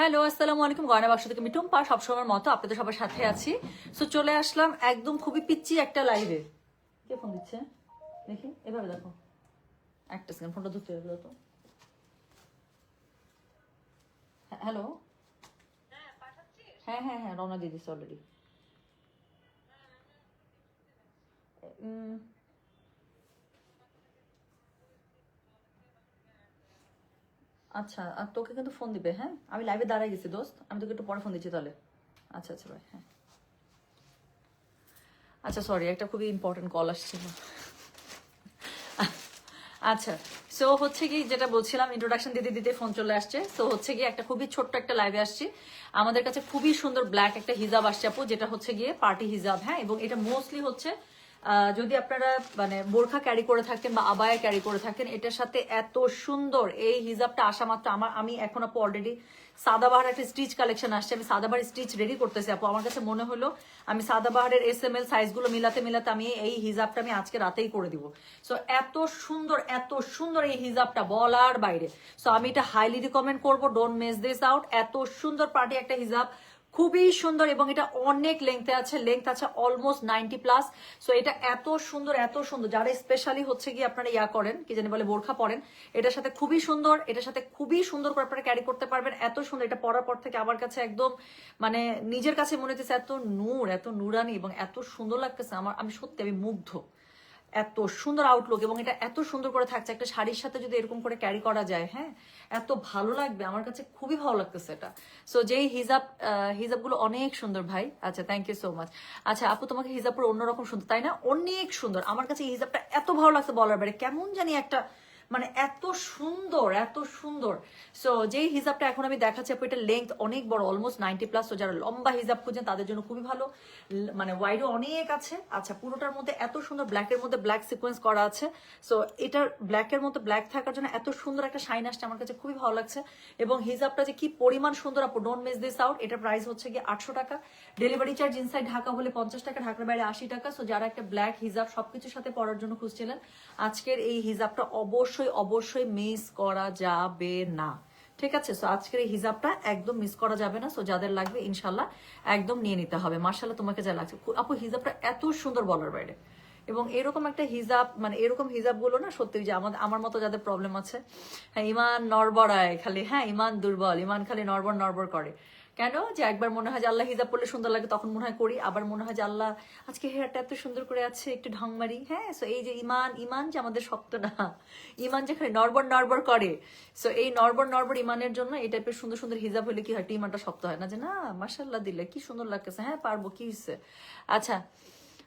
Hello আসসালামু আলাইকুম। গয়না বাক্স থেকে আমি টুম্পা সবসময়ের মতো আপনাদের সবার সাথে আছি। সো চলে আসলাম একদম খুবই পিচ্ছি একটা লাইভে কে ফোন দিচ্ছে? দেখি এভাবে দেখো। একটা সেকেন্ড ফোনটা ধরতে হবে তো। হ্যাঁ, হ্যালো? হ্যাঁ হ্যাঁ হ্যাঁ রওনা দিয়ে দিচ্ছে অলরেডি আচ্ছা আর তোকে কিন্তু ফোন দিবে হ্যাঁ? আমি লাইভে দাঁড়াই গেছি, দোস্ত। আমি তোকে একটু পরে ফোন দিচ্ছি তাহলে। আচ্ছা আচ্ছা ভাই হ্যাঁ। আচ্ছা সরি একটা খুবই ইম্পর্টেন্ট কল আসছিল। আচ্ছা সো হচ্ছে কি, যেটা বলছিলাম ইন্ট্রোডাকশন দিতে দিতে ফোন চলে আসছে। সো হচ্ছে গিয়ে একটা খুবই ছোট্ট একটা লাইভে আসছি। আমাদের কাছে খুবই সুন্দর ব্ল্যাক একটা হিজাব আসছে, আপু, যেটা হচ্ছে গিয়ে পার্টি হিজাব হ্যাঁ? এবং এটা মোস্টলি হচ্ছে যদি আপনারা মানে বোরখা ক্যারি করে থাকেন বা আবায়া ক্যারি করে থাকেন, এটার সাথে এত সুন্দর এই হিজাবটা আসা মাত্র আমার, আমি এখন আপু অলরেডি সাদাবাহার একটা স্টিচ কালেকশন আসছে। আমি সাদাবাহার স্টিচ রেডি করতেছি আপু। আমার কাছে মনে হলো আমি সাদাবাহারের এস এম এল সাইজগুলো মিলাতে মিলাতে আমি এই হিজাবটা আমি আজকে রাতেই করে দিব। সো এত সুন্দর এত সুন্দর এই হিজাবটা বলার বাইরে। সো আমি এটা হাইলি রিকমেন্ড করব। ডোন্ট মিস দিস আউট এত সুন্দর পার্টি একটা হিজাব। খুবই সুন্দর এবং এটা অনেক লেংথে আছে। লেংথ আছে অলমোস্ট নাইনটি প্লাস সো এটা এত সুন্দর এত সুন্দর। যারা স্পেশালি হচ্ছে কি আপনারা ইয়া করেন, কি জানি বলে, বোরখা পরেন, এটার সাথে খুবই সুন্দর, এটার সাথে খুবই সুন্দর করে আপনারা ক্যারি করতে পারবেন। এত সুন্দর, এটা পরার পর থেকে আমার কাছে একদম মানে নিজের কাছে মনে হচ্ছে এত নূর, এত নুরানি এবং এত সুন্দর লাগতেছে। আমার, আমি সত্যি, আমি মুগ্ধ। এত সুন্দর আউটলুক এবং এটা এত সুন্দর করে থাকছে। একটা শাড়ির সাথে যদি এরকম করে ক্যারি করা যায় হ্যাঁ এত ভালো লাগবে। আমার কাছে খুবই ভালো লাগতেছে এটা। সো যেই হিজাব হিজাবগুলো অনেক সুন্দর ভাই। আচ্ছা থ্যাংক ইউ সো মাচ আচ্ছা আপু, তোমাকে হিজাব পুরো অন্যরকম সুন্দর, তাই না? অনেক সুন্দর। আমার কাছে হিজাবটা এত ভালো লাগছে বলার বাইরে। কেমন জানি একটা মানে এত সুন্দর এত সুন্দর। সো যেই হিজাবটা এখন আমি দেখাচ্ছি, আপু, এটা লেন্থ অনেক বড় অলমোস্ট নাইনটি প্লাস তো যারা লম্বা হিজাব খুঁজেন, তাদের জন্য খুবই ভালো। মানে ওয়াইডও অনেক আছে। আচ্ছা পুরোটার মধ্যে এত সুন্দর ব্ল্যাকের মধ্যে ব্ল্যাক সিকোয়েন্স করা আছে। সো এটার ব্ল্যাকের মধ্যে ব্ল্যাক থাকার জন্য এত সুন্দর একটা শাইন আসছে, আমার কাছে খুবই ভালো লাগছে। এবং হিজাবটা যে কি পরিমাণ সুন্দর, আপু ডোন্ট মিস দিস আউট এটার প্রাইস হচ্ছে গিয়ে আটশো টাকা। ডেলিভারি চার্জ ইনসাইড ঢাকা হলে পঞ্চাশ টাকা, ঢাকার বাইরে আশি টাকা। সো যারা একটা ব্ল্যাক হিজাব সবকিছুর সাথে পরার জন্য খুঁজছিলেন, আজকের এই হিজাবটা অবশ্যই অবশ্যই অবশ্যই মিস করা যাবে না। ঠিক আছে? সো আজকের এই হিজাবটা একদম মিস করা যাবে না। সো যাদের লাগবে ইনশাল্লাহ একদম নিয়ে নিতে হবে। মার্শাল্লাহ তোমাকে যা লাগছে। আপু হিজাবটা এত সুন্দর বলার বাইরে। এবং এরকম একটা হিজাব মানে এরকম হিজাবগুলো না, সত্যি যে আমাদের, আমার মতো যাদের প্রবলেম আছে হ্যাঁ ইমান নড়বড়ায় খালি হ্যাঁ ইমান দুর্বল, ইমান খালি নড়বড় নড়বড় করে। কেন? যে একবার মনে হয় যে আল্লাহ হিজাব পড়লে সুন্দর লাগে, তখন মনে হয় করি। আবার মনে হয় যে আল্লাহ আজকে হেয়ারটা এত সুন্দর করে আছে, একটু ঢং মারি হ্যাঁ সো এই যে ইমান ইমান যে আমাদের শক্ত না। ইমান যেখানে নরবর নরবর করে। সো এই নরবর নরবর ইমানের জন্য এই টাইপের সুন্দর সুন্দর হিজাব হলে কি হয়? ইমানটা শক্ত হয় না? যে না মাসাল্লাহ দিলে, কি সুন্দর লাগতেছে। হ্যাঁ পারব, কি হচ্ছে আচ্ছা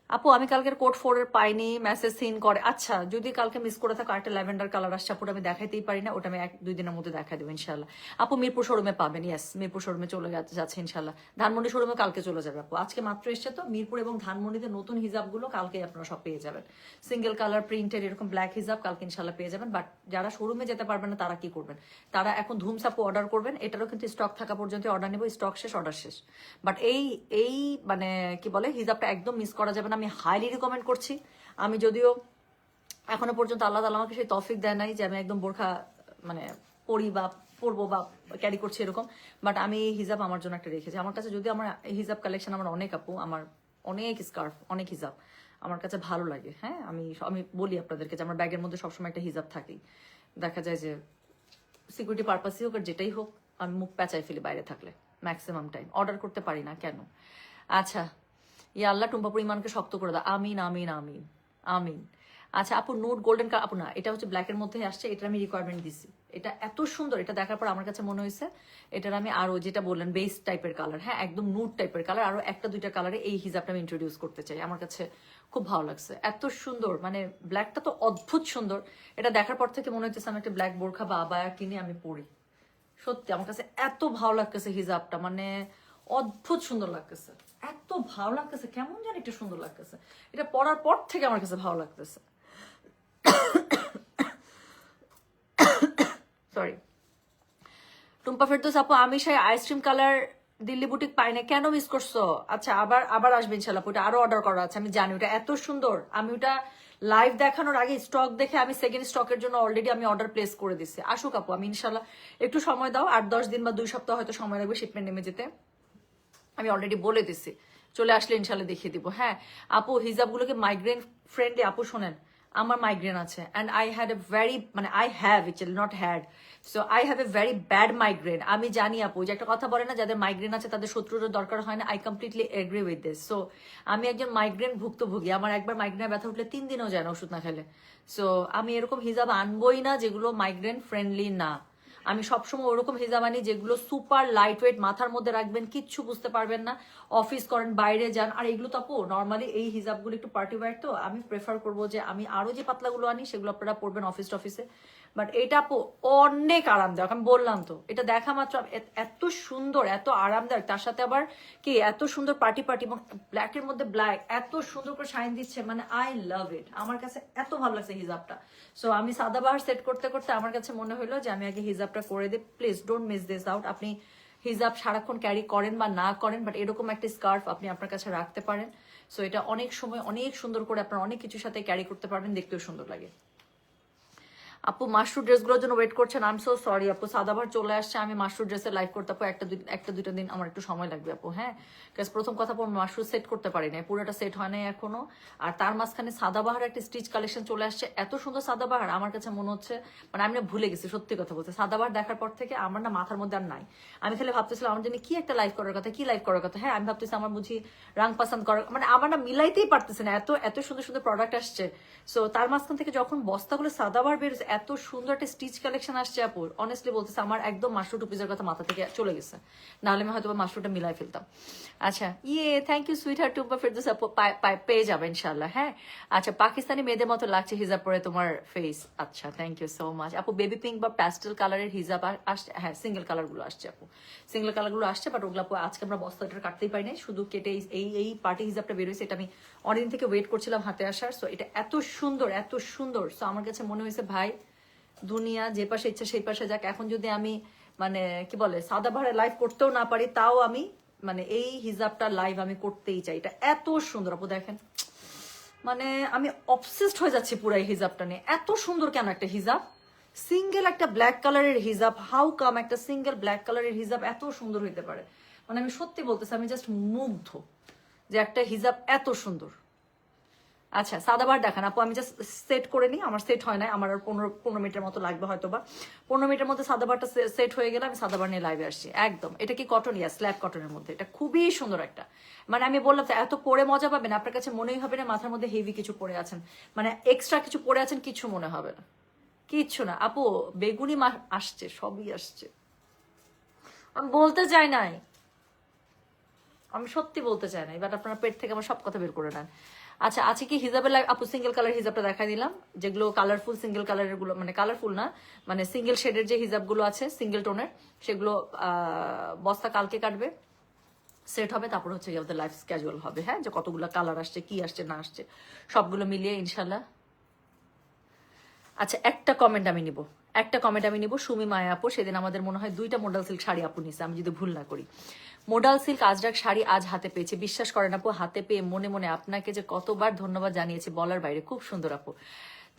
আপু, আমি কালকের ফোর এর পাইনি মেসেজ সিন করে। আচ্ছা যদি কালকে মিস করে থাকো একটা ল্যাভেন্ডার কালার আসছে আপুটা আমি দেখাইতেই পারি না, ওটা আমি এক, দুই দিনের মধ্যে দেখা দেবো ইনশাল্লাহ আপু, মিরপুর শোরুমে পাবেন ইয়েস মিরপুর শোরুমে চলে যাচ্ছে ইনশাল্লাহ ধানমন্ডি শোরুমে কালকে চলে যাবে, আপু। আজকে মাত্র এসছে তো, মিরপুর এবং ধানমন্ডিতে নতুন হিজাবগুলো কালকে আপনারা সব পেয়ে যাবেন। সিঙ্গেল কালার প্রিন্টের এরকম ব্ল্যাক হিজাব কালকে ইনশাল্লাহ পেয়ে যাবেন বাট যারা শোরুমে যেতে পারবেন না, তারা কি করবেন? তারা এখন ধুমস আপু অর্ডার করবেন, এটারও কিন্তু স্টক থাকা পর্যন্ত অর্ডার নেব স্টক শেষ অর্ডার শেষ। বাট এই এই মানে কি বলে, হিজাবটা একদম মিস করা যাবে না আমি হাইলি রিকমেন্ড করছি। আমি যদিও এখনও পর্যন্ত আল্লাহ তালা আমাকে সেই তফিক দেয় নাই যে আমি একদম বোরখা মানে পড়ি বা পরবো বা ক্যারি করছি এরকম। বাট আমি হিজাব আমার জন্য একটা রেখেছি। আমার কাছে যদি আমার হিজাব কালেকশন আমার অনেক আপু, আমার অনেক স্কার্ফ অনেক হিজাব। আমার কাছে ভালো লাগে হ্যাঁ? আমি আমি বলি আপনাদেরকে যে আমার ব্যাগের মধ্যে সবসময় একটা হিজাব থাকেই। দেখা যায় যে সিকিউরিটি পারপাসই হোক আর যেটাই হোক, আমি মুখ প্যাঁচাই ফেলি বাইরে থাকলে ম্যাক্সিমাম টাইম অর্ডার করতে পারি না, কেন? আচ্ছা ইয়া আল্লাহ টুম্পা পরিমাণকে শক্ত করে দাও। আমিন আমিন আমিন আমিন। আচ্ছা আপু, নোট গোল্ডেন কালার, আপু, না, এটা হচ্ছে ব্ল্যাকের মধ্যে আসছে এটা আমি রিকোয়ারমেন্ট দিছি। এটা এত সুন্দর, এটা দেখার পর আমার কাছে মনে হয়েছে, এটার আমি আরও যেটা বললেন বেস টাইপের কালার হ্যাঁ একদম নুট টাইপের কালার আরও একটা, দুইটা কালারে এই হিজাবটা আমি ইন্ট্রোডিউস করতে চাই। আমার কাছে খুব ভালো লাগছে। এত সুন্দর মানে ব্ল্যাকটা তো অদ্ভুত সুন্দর। এটা দেখার পর থেকে মনে হচ্ছে আমি একটা ব্ল্যাক বোরখা বা আবায়া কিনে আমি পরি। সত্যি, আমার কাছে এত ভালো লাগতেছে হিজাবটা মানে অদ্ভুত সুন্দর লাগতেছে। এত ভালো লাগতেছে, কেমন জানি একটু সুন্দর লাগতেছে। এটা পরার পর থেকে আমার কাছে ভালো লাগতেছে। সরি টুম্পা ফেরদোস আপু আমি সেই ice cream colour Delhi boutique পাই না কেন মিস করছ? আচ্ছা আবার আবার আসবে ইনশাল্লাহ ওটা আরও অর্ডার করা আছে, আমি জানি, ওটা এত সুন্দর। আমি ওটা লাইভ দেখানোর আগে স্টক দেখে আমি সেকেন্ড স্টকের জন্য অলরেডি আমি অর্ডার প্লেস করে দিচ্ছি আসুক আপু, আমি ইনশাল্লাহ একটু সময় দাও আট দশ দিন বা দুই সপ্তাহ হয়তো সময় লাগবে শিপমেন্ট নেমে যেতে। আমি অলরেডি বলে দিছি। চলে আসলে ইনশাল্লাহ দেখিয়ে দিব। হ্যাঁ আপু, হিজাবগুলোকে মাইগ্রেন ফ্রেন্ডলি আপু শোনেন, আমার মাইগ্রেন আছে। And I had a very মানে I have it not had so I have a very bad migraine আমি জানি আপু, যে একটা কথা বলে না, যাদের মাইগ্রেন আছে তাদের শত্রুরও দরকার হয় না। I completely agree with this so আমি একজন মাইগ্রেন ভুক্তভোগী। আমার একবার মাইগ্রেনের ব্যথা উঠলে তিন দিনও যায় না ওষুধ না খেলে। সো আমি এরকম হিজাব আনবই না যেগুলো মাইগ্রেন ফ্রেন্ডলি না। আমি সবসময় ওরকম হিজাব আনি যেগুলো সুপার লাইট ওয়েট মাথার মধ্যে রাখবেন, কিচ্ছু বুঝতে পারবেন না। অফিস করেন, বাইরে যান। আর এগুলো তো আপু নর্মালি এই হিজাবগুলো একটু পার্টি ওয়্যার তো, আমি প্রেফার করব যে আমি আরও যে পাতলাগুলো আনি, সেগুলো আপনারা পরবেন অফিস টফিসে বাট এটা অনেক আরামদায়ক, আমি বললাম তো। এটা দেখা মাত্র এত সুন্দর, এত আরামদায়ক। তার সাথে আবার কি, এত সুন্দর পার্টি পার্টি এবং ব্ল্যাকের মধ্যে ব্ল্যাক এত সুন্দর করে শাইন দিচ্ছে মানে আই লাভ ইট আমার কাছে এত ভালো লাগছে হিজাবটা। সো আমি সাদাবাহার সেট করতে করতে আমার কাছে মনে হলো যে আমি আগে হিজাবটা করে দিই। Please don't miss this out আপনি হিজাব সারাক্ষণ ক্যারি করেন বা না করেন বাট এরকম একটা স্কার্ফ আপনি আপনার কাছে রাখতে পারেন। সো এটা অনেক সময় অনেক সুন্দর করে আপনার অনেক কিছুর সাথে ক্যারি করতে পারবেন, দেখতেও সুন্দর লাগে। আপু মাশরু ড্রেসগুলোর জন্য ওয়েট করছেন। আই এম সো সরি আপু সাদাভার চলে আসছে। আমি মাশরু ড্রেসে লাইভ করতে আপু, একটা দুই- একটা দুইটা দিন আমার একটু সময় লাগবে আপু হ্যাঁ? কাজ প্রথম কথা আপু মাশরু সেট করতে পারি না পুরোটা সেট হয় নাই এখনও। আর তার মাঝখানে সাদাবাহার একটা স্টিচ কালেকশন চলে আসছে। এত সুন্দর সাদাবাহার, আমার কাছে মনে হচ্ছে মানে আমি না ভুলে গেছি, সত্যি কথা বলতে। সাদাবাহার দেখার পর থেকে আমার না মাথার মধ্যে আর নাই। আমি খালি ভাবতেছিলাম, আমার জন্য কি একটা লাইভ করার কথা, কি লাইভ করার কথা? হ্যাঁ আমি ভাবতেছি আমার বুঝি রাং পাসান করার মানে আমার না মিলাইতেই পারতেছে না। এত এত সুন্দর সুন্দর প্রোডাক্ট আসছে। সো তার মাঝখান থেকে যখন বস্তাগুলো সাদাবার বেরোছে এত সুন্দর একটা স্টিচ কালেকশন আসছে আপুর অনেস্টলি বলতেছে, আমার একদম মাশরু টুপিজের কথা মাথা থেকে চলে গেছে। নাহলে আমি হয়তো মাশরুটা মিলাই ফেলতাম। আচ্ছা ইয়ে thank you sweetheart Tumpa Ferdous আপু পেয়ে যাবে ইনশাল্লাহ হ্যাঁ? আচ্ছা পাকিস্তানি মেয়েদের মতো লাগছে হিজাব পরে তোমার ফেস আচ্ছা থ্যাংক ইউ সো মাচ আপু বেবি পিঙ্ক বা প্যাস্টেল কালারের হিজাব আসছে হ্যাঁ সিঙ্গেল কালারগুলো আসছে আপু। সিঙ্গেল কালারগুলো আসছে বাট ওগুলো আপু, আজকে আমরা বস্তাটা কাটতেই পারি শুধু কেটে এই- এই পার্টি হিজাবটা বেরোয়েছে এটা আমি অনেকদিন থেকে ওয়েট করছিলাম হাতে আসার সো এটা এত সুন্দর এত সুন্দর। সো আমার কাছে মনে হয়েছে, ভাই, দুনিয়া যে পাশে ইচ্ছা সেই পাশে যাক। এখন যদি আমি মানে কি বলে, সাদা ভাড়া লাইভ করতেও না পারি, তাও আমি মানে এই হিজাবটা লাইভ আমি করতেই চাই। এটা এত সুন্দর। আপু, দেখেন মানে আমি অবসেসড হয়ে যাচ্ছি পুরো এই হিজাবটা নিয়ে। এত সুন্দর কেন একটা হিজাব? সিঙ্গেল একটা ব্ল্যাক কালারের হিজাব হাউ কাম একটা সিঙ্গেল ব্ল্যাক কালারের হিজাব এত সুন্দর হইতে পারে? মানে আমি সত্যি বলতেছি, আমি জাস্ট মুগ্ধ। যে একটা হিজাব এত সুন্দর। আচ্ছা সাদাবার দেখান। আপু আমি জাস্ট সেট করে নিই। আমার সেট হয় না আমার আর পনেরো পনেরো মিনিটের মতো লাগবে হয়তো বা পনেরো মিনিটের মধ্যে সাদাবারটা সেট হয়ে গেলে আমি সাদাবার নিয়ে লাইভে আসছি। একদম। এটা কি কটন ইয়া স্ল্যাব কটনের মধ্যে। এটা খুবই সুন্দর একটা। মানে আমি বললাম তো, এত পরে মজা পাবেন? আপনার কাছে মনেই হবে না মাথার মধ্যে হেভি কিছু পরে আছেন। মানে এক্সট্রা কিছু পরে আছেন কিছু মনে হবে না। কিচ্ছু না। আপু বেগুনি মা আসছে সবই আসছে। আমি বলতে চাই নাই। আমি সত্যি বলতে চাই না এবার আপনার পেট থেকে আমার সব কথা বের করে নেন। আচ্ছা আছে কি হিজাবের আপু সিঙ্গেল কালার হিজাবটা দেখাই দিলাম, যেগুলো কালারফুল সিঙ্গেল কালারেরগুলো মানে কালারফুল না মানে সিঙ্গেল শেডের যে হিজাবগুলো আছে সিঙ্গেল টোনের সেগুলো বস্তা কালকে কাটবে সেট হবে, তারপর হচ্ছে আমাদের লাইফ ক্যাজুয়াল হবে হ্যাঁ? যে কতগুলো কালার আসছে, কি আসছে, না আসছে, সবগুলো মিলিয়ে ইনশাল্লাহ আচ্ছা একটা কমেন্ট আমি নিব, একটা কমেন্ট আমি নিব, সুমি মায়া আপু, সেদিন আমাদের মনে হয় দুইটা মোডাল সিল্ক শাড়ি আপু নিছে, আমি যদি ভুল না করি। মোডাল সিল্ক আজরাক শাড়ি আজ হাতে পেয়েছে। বিশ্বাস করেন আপু, হাতে পেয়ে মনে মনে আপনাকে যে কতবার ধন্যবাদ জানিয়েছি বলার বাইরে। খুব সুন্দর আপু।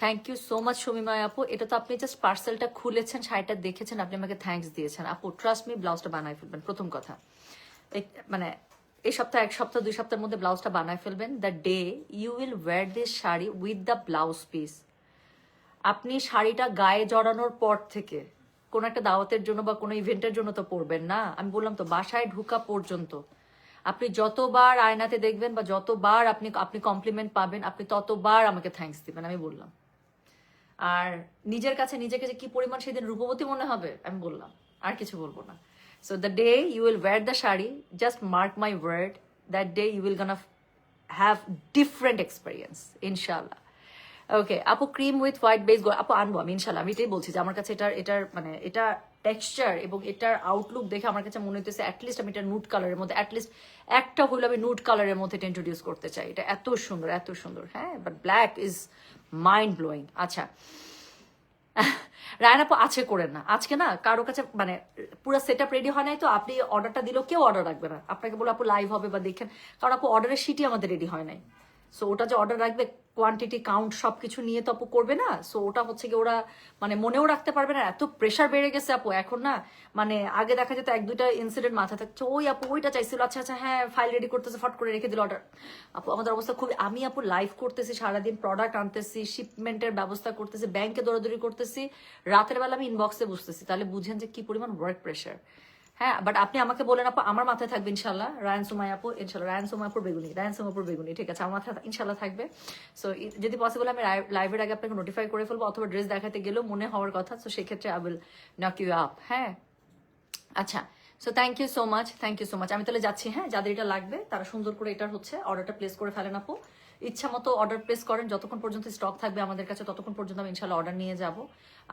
থ্যাংক ইউ সো মাচ সুমিময় আপু। এটা তো আপনি জাস্ট পার্সেলটা খুলেছেন, শাড়িটা দেখেছেন, আপনি আমাকে থ্যাঙ্কস দিয়েছেন। আপু ট্রাস্ট মি ব্লাউজটা বানাই ফেলবেন, প্রথম কথা। মানে এই সপ্তাহ, এক সপ্তাহ, দুই সপ্তাহের মধ্যে ব্লাউজটা বানায় ফেলবেন। The day you will wear this sari with the blouse piece আপনি শাড়িটা গায়ে জড়ানোর পর থেকে কোনো একটা দাওয়াতের জন্য বা কোনো ইভেন্টের জন্য তো পরবেন না। আমি বললাম তো, বাসায় ঢুকা পর্যন্ত। আপনি যতবার আয়নাতে দেখবেন বা যতবার আপনি আপনি কমপ্লিমেন্ট পাবেন, আপনি ততবার আমাকে থ্যাঙ্কস দিবেন, আমি বললাম। আর নিজের কাছে, নিজেকে যে কি পরিমাণ সেদিন রূপবতী মনে হবে, আমি বললাম, আর কিছু বলব না। So the day you will wear the sari just mark my word that day you will gonna have different experience ইনশাল্লাহ ওকে আপু ক্রিম উইথ হোয়াইট বেস আপু আনব আমি ইনশাল্লাহ আমি এটাই বলছি যে আমার কাছে এটার এটার মানে এটা টেক্সচার এবং এটার আউটলুক দেখে আমার কাছে মনে হইতেছে অ্যাটলিস্ট আমি এটা নুট কালারের মধ্যে অ্যাটলিস্ট একটা হইলে আমি নুট কালারের মধ্যে এটা ইন্ট্রোডিউস করতে চাই। এটা এত সুন্দর এত সুন্দর। হ্যাঁ but black is mind blowing আচ্ছা। রায়ন আপু আছে করেন না। আজকে না কারও কাছে মানে পুরো সেট আপ রেডি হয় নাই তো, আপনি অর্ডারটা দিলেও কেউ অর্ডার রাখবে না। আপনাকে বলে আপু লাইভ হবে বা দেখেন। কারণ আপু অর্ডারের শিটই আমাদের রেডি হয় নাই। সো ওটা যে অর্ডার রাখবে কোয়ান্টিটি কাউন্ট সব কিছু নিয়ে তো আপু করবে না। সো ওটা হচ্ছে কি ওরা মানে মনেও রাখতে পারবে না। এত প্রেশার বেড়ে গেছে আপু। এখন না মানে আগে দেখা যেত এক, দুইটা ইনসিডেন্ট মাথা থাকছে ওই আপু, ওইটা চাইছিল। আচ্ছা আচ্ছা হ্যাঁ ফাইল রেডি করতেছে, ফট করে রেখে দিল অর্ডার আপু, আমাদের অবস্থা খুব আমি আপু লাইভ করতেছি, সারাদিন প্রোডাক্ট আনতেছি শিপমেন্টের ব্যবস্থা করতেছি ব্যাংকে দৌড়াদৌড়ি করতেছি। রাতের বেলা আমি ইনবক্সে বুঝতেছি তাহলে বুঝেন যে কি পরিমাণ ওয়ার্ক প্রেশার হ্যাঁ বাট আপনি আমাকে বলেন আপু, আমার মাথায় থাকবে ইনশাল্লাহ রায়ন সুমাই আপু ইনশাল্লাহ রায়ন সুমাইপুর বেগুনি, রায়ন সুমাইপুর বেগুনি, ঠিক আছে, আমার মাথায় ইনশাল্লাহ থাকবে। সো যদি পসিবল আমি লাইভের আগে আপনাকে নোটিফাই করে ফেলব, অথবা ড্রেস দেখাতে গেলেও মনে হওয়ার কথা তো সেক্ষেত্রে I will knock you up হ্যাঁ? আচ্ছা so thank you so much thank you so much আমি তাহলে যাচ্ছি হ্যাঁ যাদের এটা লাগবে, তারা সুন্দর করে এটার হচ্ছে অর্ডারটা প্লেস করে ফেলেন আপু। ইচ্ছা মতো অর্ডার প্লেস করেন, যতক্ষণ পর্যন্ত স্টক থাকবে আমাদের কাছে, ততক্ষণ পর্যন্ত আমি ইনশাল্লাহ অর্ডার নিয়ে যাব।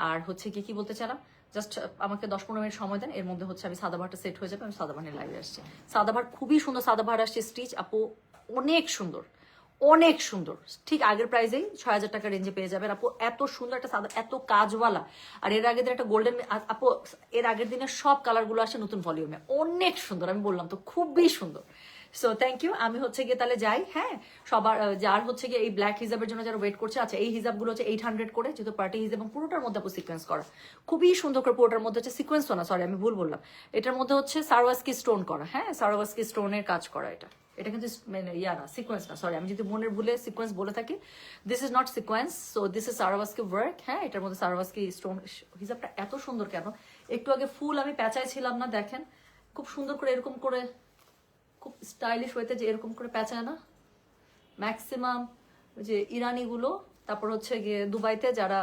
আর হচ্ছে কি কি বলতে চালাম জাস্ট আমাকে দশ পনেরো মিনিট সময় দেন, এর মধ্যে হচ্ছে আমি সাদা সাদাভারটা সেট হয়ে যাবে, আমি সাদাভার লাইভে আসছি। সাদা সাদাভার খুবই সুন্দর সাদা সাদাভার আসছে স্টিচ আপু অনেক সুন্দর অনেক সুন্দর। ঠিক আগের প্রাইসেই ছয় হাজার টাকা রেঞ্জে পেয়ে যাবেন। আপু, এত সুন্দর একটা সাদা, এত কাজওয়ালা। আর এর আগের দিন একটা গোল্ডেন আপু, এর আগের দিনের সব কালারগুলো আসে নতুন ভলিউমে অনেক সুন্দর, আমি বললাম তো, খুবই সুন্দর। সো থ্যাংক ইউ আমি হচ্ছে গিয়ে তাহলে যাই হ্যাঁ? সবার যার হচ্ছে গিয়ে এই ব্ল্যাক হিজাবের জন্য যারা ওয়েট করছে আচ্ছা এই হিজাবগুলো হচ্ছে এইট হান্ড্রেড করে, যেহেতু পার্টি হিজাব এবং পুরোটার মধ্যে সিকোয়েন্স করা। খুবই সুন্দর করে পুরোটার মধ্যে হচ্ছে সিকোয়েন্স না সরি আমি ভুল বললাম। এটার মধ্যে হচ্ছে সারওয়াসকি স্টোন করা হ্যাঁ? সারওয়াসকি স্টোনের কাজ করা এটা। এটা কিন্তু মানে ইয়া না সিকোয়েন্স না সরি আমি যদি মনের ভুলে সিকোয়েন্স বলে থাকি this is not sequence so this is Swarovski work হ্যাঁ? এটার মধ্যে সারাবাসকি স্টোন হিসাবটা এত সুন্দর কেন? একটু আগে ফুল আমি প্যাঁচাই ছিলাম না, দেখেন। খুব সুন্দর করে এরকম করে খুব স্টাইলিশ হয়েছে যে এরকম করে প্যাঁচায় না। ম্যাক্সিমাম যে ইরানিগুলো তারপর হচ্ছে গিয়ে দুবাইতে যারা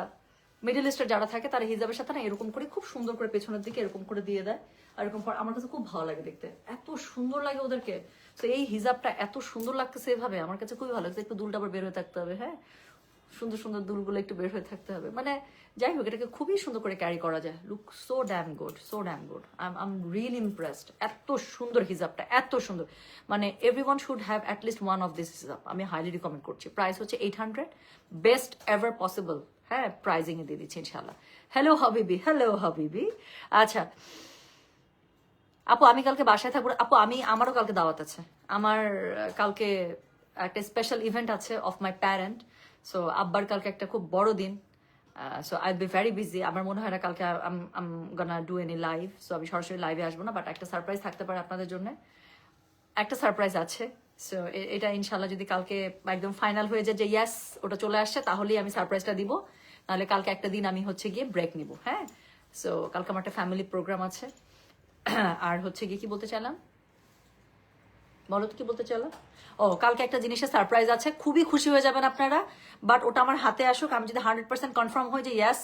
মিডিল ইস্টের যারা থাকে, তারা হিজাবের সাথে না এরকম করে খুব সুন্দর করে পেছনের দিকে এরকম করে দিয়ে দেয়। আর এরকম পর আমার কাছে খুব ভালো লাগে দেখতে। এত সুন্দর লাগে ওদেরকে। তো এই হিজাবটা এত সুন্দর লাগতেছে এভাবে, আমার কাছে খুবই ভালো লাগছে। একটু দুলটা আবার বের হয়ে থাকতে হবে হ্যাঁ? সুন্দর সুন্দর দুলগুলো একটু বের হয়ে থাকতে হবে। মানে যাই হোক, এটাকে খুবই সুন্দর করে ক্যারি করা যায়। Look so damn good so damn good I am real impressed এত সুন্দর হিজাবটা, এত সুন্দর। মানে every one should have at least one of this হিজাব। আমি হাইলি রিকমেন্ড করছি। প্রাইস হচ্ছে eight hundred best ever possible হ্যাঁ প্রাইজিং এ দিয়ে দিচ্ছি ইনশাল্লাহ হ্যালো হাবিবি হ্যালো হাবিবি আচ্ছা আপু, আমি কালকে বাসায় থাকব। আপু, আমি, আমারও কালকে দাওয়াত আছে। আমার কালকে একটা স্পেশাল ইভেন্ট আছে অফ মাই প্যারেন্ট সো আব্বার কালকে একটা খুব বড় দিন so I be very busy আমার মনে হয় না কালকে আম gonna do any live so আমি সরাসরি লাইভে আসব না বাট একটা সারপ্রাইজ থাকতে পারে আপনাদের জন্য। একটা সারপ্রাইজ আছে সো এটা ইনশাল্লাহ যদি কালকে একদম ফাইনাল হয়ে যায় যে ইয়াস ওটা চলে আসছে, তাহলেই আমি সারপ্রাইজটা দিব। নাহলে কালকে একটা দিন আমি হচ্ছে গিয়ে ব্রেক নিব হ্যাঁ? সো কালকে আমার একটা ফ্যামিলি প্রোগ্রাম আছে। আর হচ্ছে গিয়ে কি বলতে চাইলাম? বলো তো কি বলতে চাইলাম ও, কালকে একটা জিনিসের সারপ্রাইজ আছে, খুবই খুশি হয়ে যাবেন আপনারা বাট ওটা আমার হাতে আসুক, আমি যদি হান্ড্রেড পার্সেন্ট কনফার্ম হয়ে যে ইয়াস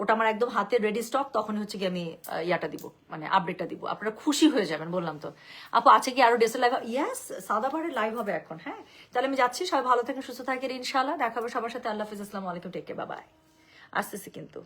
ওটা আমার একদম হাতে রেডি স্টক তখন হচ্ছে কি আমি ইয়াটা দিব মানে আপডেটটা দিব। আপনারা খুশি হয়ে যাবেন, বললাম তো। আপু, আছে কি আরও ডেসের লাইভ ইয়াস সাদাবারের লাইভ হবে এখন হ্যাঁ? তাহলে আমি যাচ্ছি, সবাই ভালো থাকেন, সুস্থ থাকেন ইনশাল্লাহ দেখাবো সবার সাথে। আল্লাহ হাফিজ, আসসালামু আলাইকুম টেক বাবাই আসতেছি কিন্তু।